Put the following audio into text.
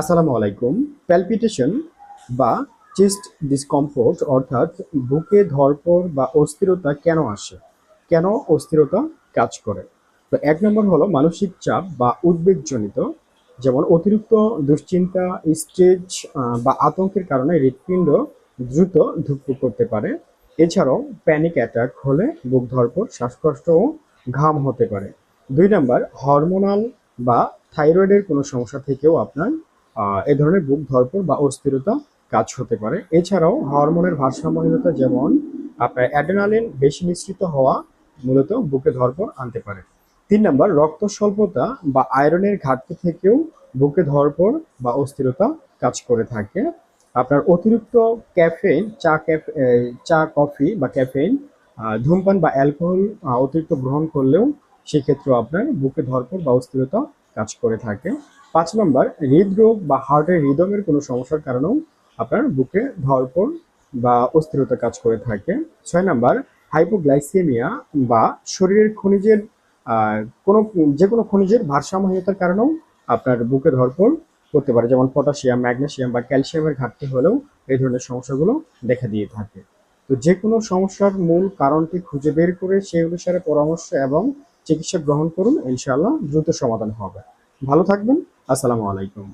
আসসালামু আলাইকুম। প্যালপিটেশন বা চেস্ট ডিসকমফোর্ট অর্থাৎ বুকে ধরপর বা অস্থিরতা কেন আসে? কেন অস্থিরতা কাজ করে? তো এক নম্বর হলো মানসিক চাপ বা উদ্বেগজনিত, যেমন অতিরিক্ত দুশ্চিন্তা স্ট্রেস বা আতঙ্কের কারণে হৃৎপিণ্ড দ্রুত ধুকপুক করতে পারে। এছাড়াও প্যানিক অ্যাটাক হলে বুক ধরপর শ্বাসকষ্ট ও ঘাম হতে পারে। দুই নম্বর হরমোনাল বা থাইরয়েডের কোনো সমস্যা থেকেও আপনার এ ধরনের বুক ধরপড় বা অস্থিরতা কাজ হতে পারে। এছাড়াও হরমোনের ভারসাম্যহীনতা যেমন, আপনার অ্যাডেনালিন বেশি মিশ্রিত হওয়া মূলত বুকে ধরপর আনতে পারে। তিন নম্বর, রক্ত স্বল্পতা বা আয়রনের ঘাটতি থেকেও বুকে ধরপর বা অস্থিরতা কাজ করে থাকে। আপনার অতিরিক্ত ক্যাফেইন, চা ক্যাফ চা, কফি বা ক্যাফেইন ধূমপান বা অ্যালকোহল অতিরিক্ত গ্রহণ করলেও সেক্ষেত্রেও আপনার বুকে ধরপর বা অস্থিরতা কাজ করে থাকে। পাঁচ নম্বর, হৃদরোগ বা হার্টের রিদমের কোনো সমস্যার কারণেও আপনার বুকে ধরপড় বা অস্থিরতা কাজ করে থাকে। ছয় নম্বর হাইপোগ্লাইসেমিয়া বা শরীরের খনিজের কোনো যে কোনো খনিজের ভারসাম্যহীনতার কারণেও আপনার বুকে ধরপড় করতে পারে। যেমন পটাশিয়াম ম্যাগনেসিয়াম বা ক্যালসিয়ামের ঘাটতি হলেও এই ধরনের সমস্যাগুলো দেখা দিয়ে থাকে। তো যে কোনো সমস্যার মূল কারণটি খুঁজে বের করে সেই অনুসারে পরামর্শ এবং চিকিৎসা গ্রহণ করুন। ইনশাআল্লাহ দ্রুত সমাধান হবে। ভালো থাকবেন। আসসালামু আলাইকুম।